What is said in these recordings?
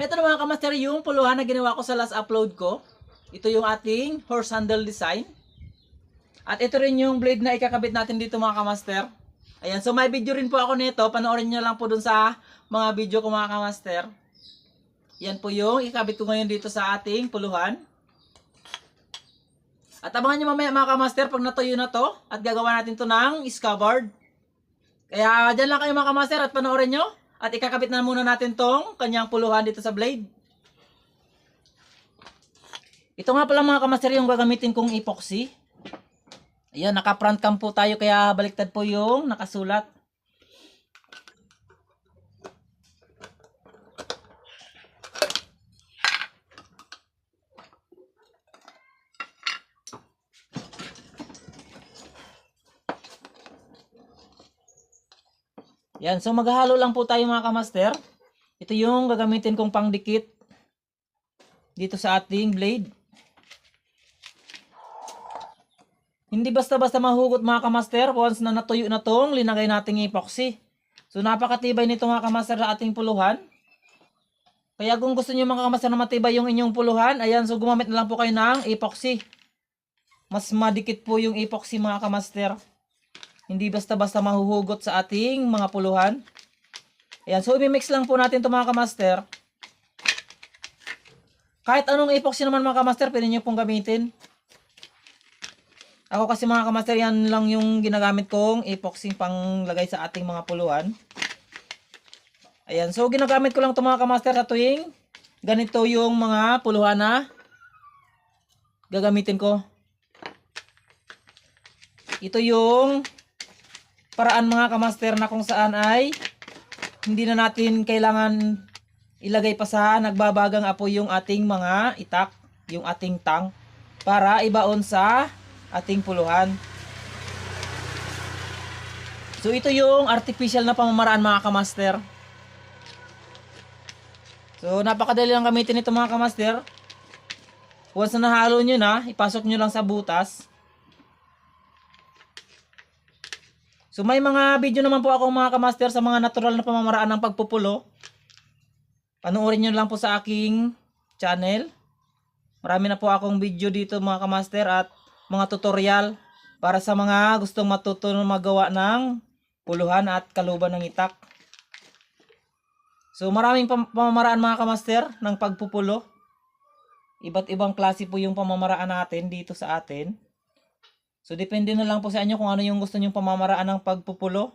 Heto na mga kamaster yung puluhan na ginawa ko sa last upload ko. Ito yung ating horse handle design. At ito rin yung blade na ikakabit natin dito mga kamaster. Ayan, so may video rin po ako nito. Panoorin nyo lang po dun sa mga video ko mga kamaster. Yan po yung ikakabit ko ngayon dito sa ating puluhan. At abangan nyo mamaya mga kamaster pag natuyo na to at gagawa natin to ng scabbard. Kaya dyan lang kayo mga kamaster at panoorin nyo. At ikakabit na muna natin tong kanyang puluhan dito sa blade. Ito nga pala mga kamaster yung gagamitin kong epoxy. Ayan, naka-front cam po tayo kaya baliktad po yung nakasulat. Yan, so maghahalo lang po tayo mga kamaster. Ito yung gagamitin kong pangdikit dito sa ating blade. Hindi basta-basta mahugot mga kamaster once na natuyo na tong linagay nating epoxy. So napakatibay nito mga kamaster sa ating puluhan. Kaya kung gusto niyo mga kamaster na matibay yung inyong puluhan, ayan so gumamit na lang po kayo ng epoxy. Mas madikit po yung epoxy mga kamaster. Hindi basta-basta mahuhugot sa ating mga puluhan. Ayan, so i-mix lang po natin ito mga kamaster. Kahit anong epoxy naman mga kamaster, pwede nyo pong gamitin. Ako kasi mga kamaster, yan lang yung ginagamit kong epoxy pang lagay sa ating mga puluhan. Ayan, so ginagamit ko lang ito mga kamaster sa tuwing ganito yung mga puluhan na gagamitin ko. Ito yung paraan mga kamaster na kung saan ay hindi na natin kailangan ilagay pa sa nagbabagang apoy yung ating mga itak, yung ating tang para ibaon sa ating puluhan. So ito yung artificial na pamamaraan mga kamaster. So napakadali lang gamitin ito mga kamaster. Once na nahalo nyo na, ipasok nyo lang sa butas. So may mga video naman po ako mga kamaster sa mga natural na pamamaraan ng pagpupulo. Panoorin nyo lang po sa aking channel. Marami na po akong video dito mga kamaster at mga tutorial para sa mga gustong matuto na magawa ng puluhan at kaluban ng itak. So maraming pam- pamamaraan mga kamaster ng pagpupulo. Iba't ibang klase po yung pamamaraan natin dito sa atin. So, depende na lang po sa inyo kung ano yung gusto nyong pamamaraan ng pagpupulo.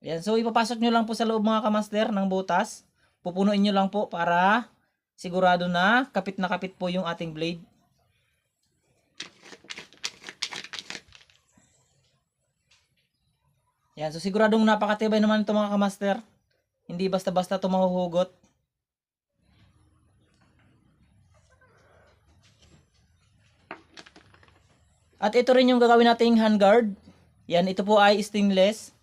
Yan. So, ipapasok nyo lang po sa loob mga kamaster ng butas. Pupunuin nyo lang po para sigurado na kapit na kapit po yung ating blade. Yan. So, siguradong napakatibay naman ito mga kamaster. Hindi basta-basta ito mahuhugot. At ito rin yung gagawin nating handguard. Yan, ito po ay stainless.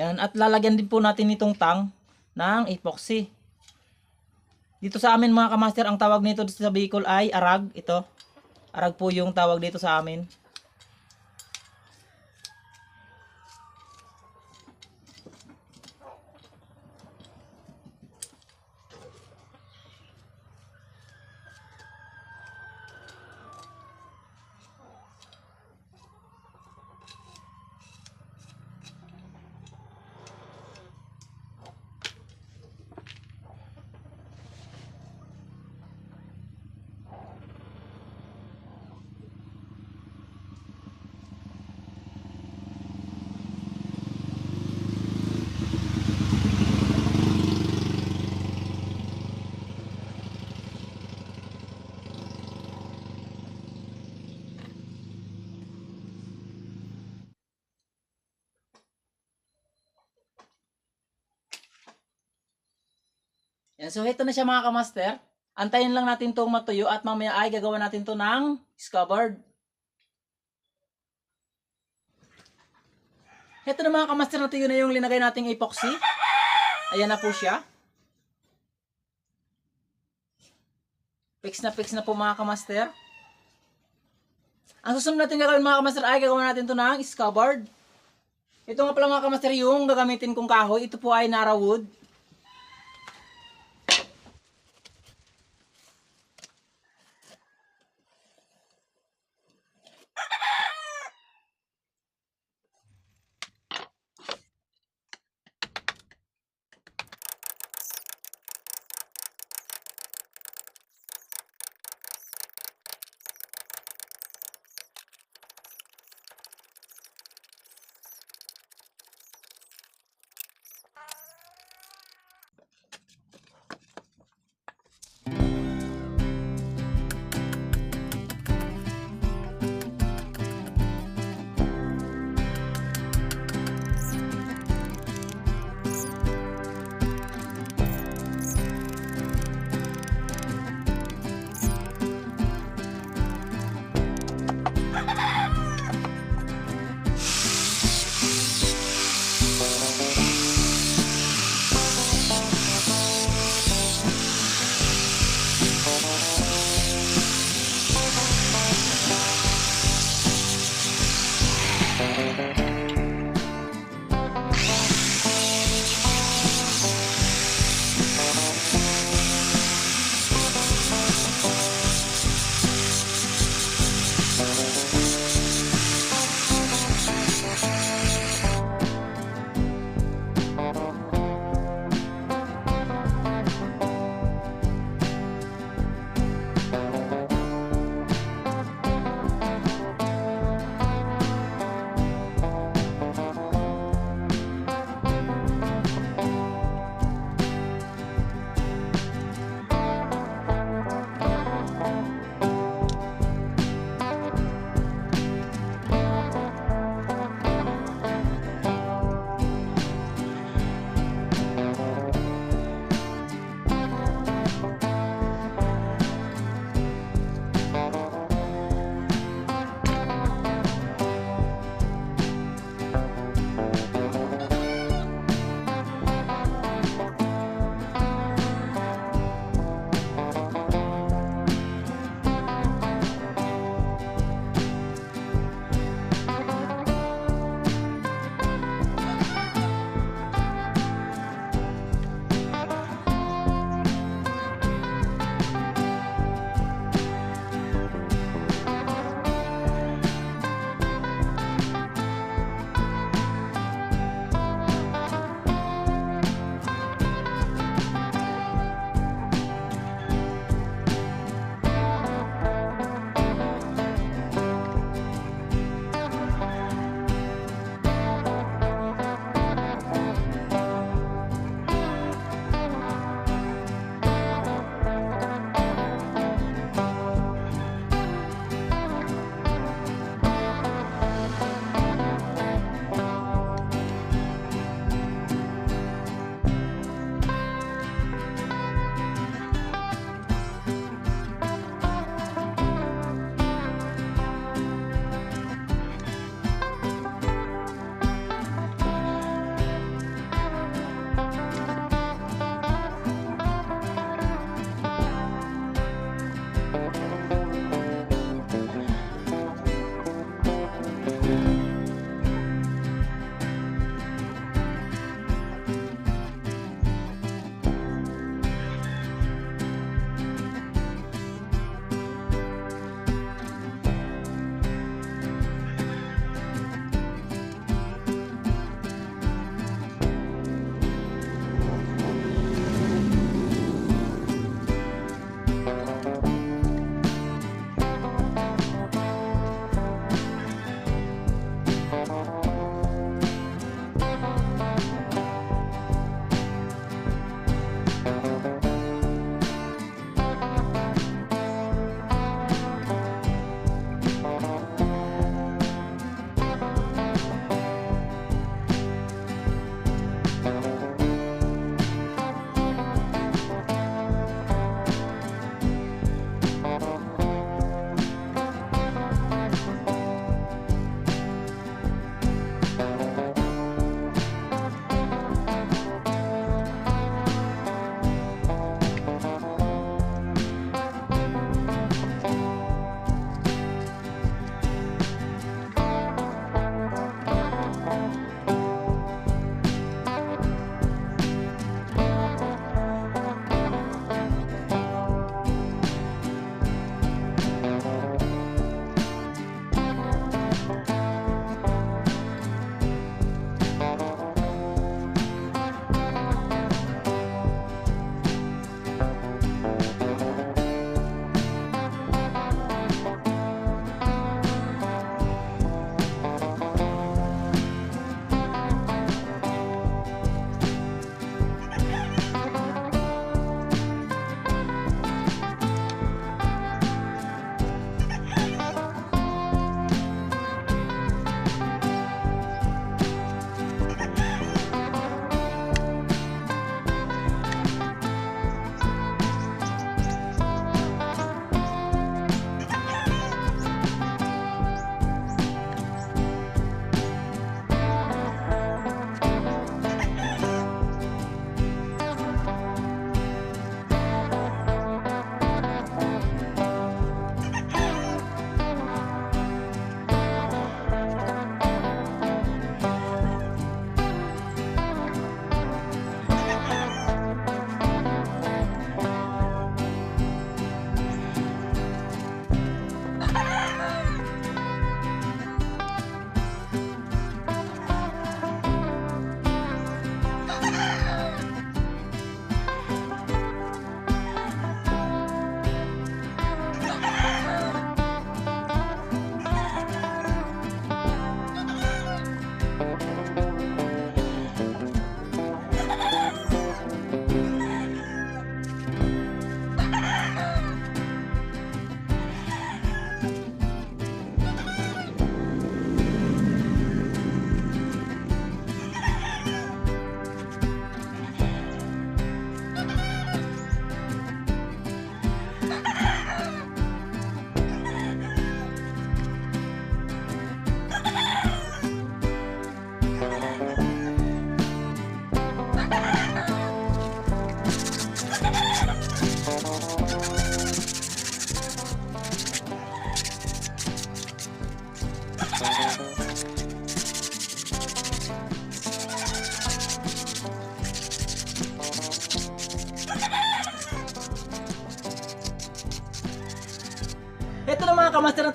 Yan, at lalagyan din po natin itong tang ng epoxy. Dito sa amin mga kamaster, ang tawag nito sa Bicol ay arag. Ito, arag po yung tawag dito sa amin. Yan, so ito na siya mga kamaster. Antayin lang natin itong matuyo at mamaya ay gagawa natin to ng scabbard. Ito na mga kamaster natuyo na yung linagay nating epoxy. Ayan na po siya. Fix na fix na po mga kamaster. Ang susunod natin gagawin mga kamaster ay gagawin natin to ng scabbard. Ito nga pala mga kamaster yung gagamitin kong kahoy. Ito po ay Nara Wood.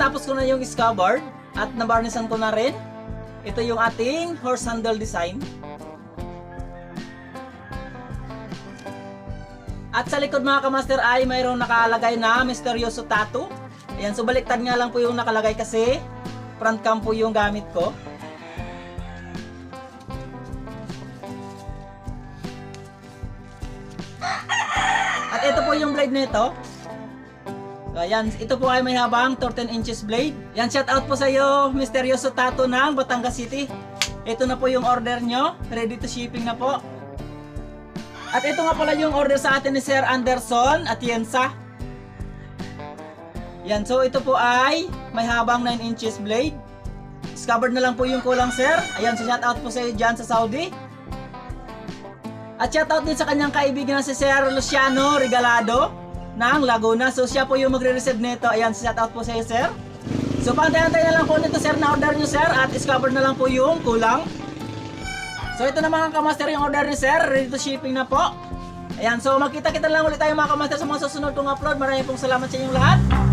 Natapos ko na yung scabbard at nabarnisan ko na rin. Ito yung ating horse handle design. At sa likod mga kamaster ay mayroong nakalagay na misteryoso tattoo. Ayan, so baliktad nga lang po yung nakalagay kasi front cam po yung gamit ko. At ito po yung blade nito. So, ayan, ito po ay may habang 13 inches blade. Yan, shout out po sa iyo, Misteryoso Tattoo ng Batangas City. Ito na po yung order nyo. Ready to shipping na po. At ito nga pala yung order sa atin ni Sir Anderson at Yensa. Yan, so ito po ay may habang 9 inches blade. Discovered na lang po yung kulang sir. Ayan, so shout out po sa iyo dyan sa Saudi. At shout out din sa kanyang kaibigan na si Sir Luciano Regalado ng Laguna. So siya po yung magre-receive nito. Ayan, shout out po sa iyo sir. So pantay-antay na lang po nito sir na order nyo sir at discover na lang po yung kulang. So ito na mga kamaster yung order ni sir. Ready to shipping na po. Ayan, so magkita-kita lang ulit tayo mga kamaster sa mga susunod kong upload. Maraming pong salamat sa inyong lahat.